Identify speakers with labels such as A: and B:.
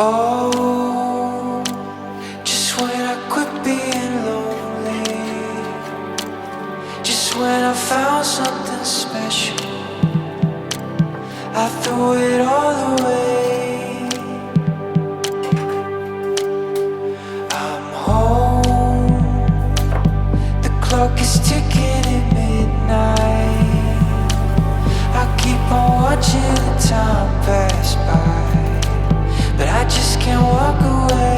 A: Oh, just when I quit being lonely, just when I found something special, I threw it all away. I'm home, the clock is ticking at midnight. I keep on watching the time pass by. But I just can't walk away,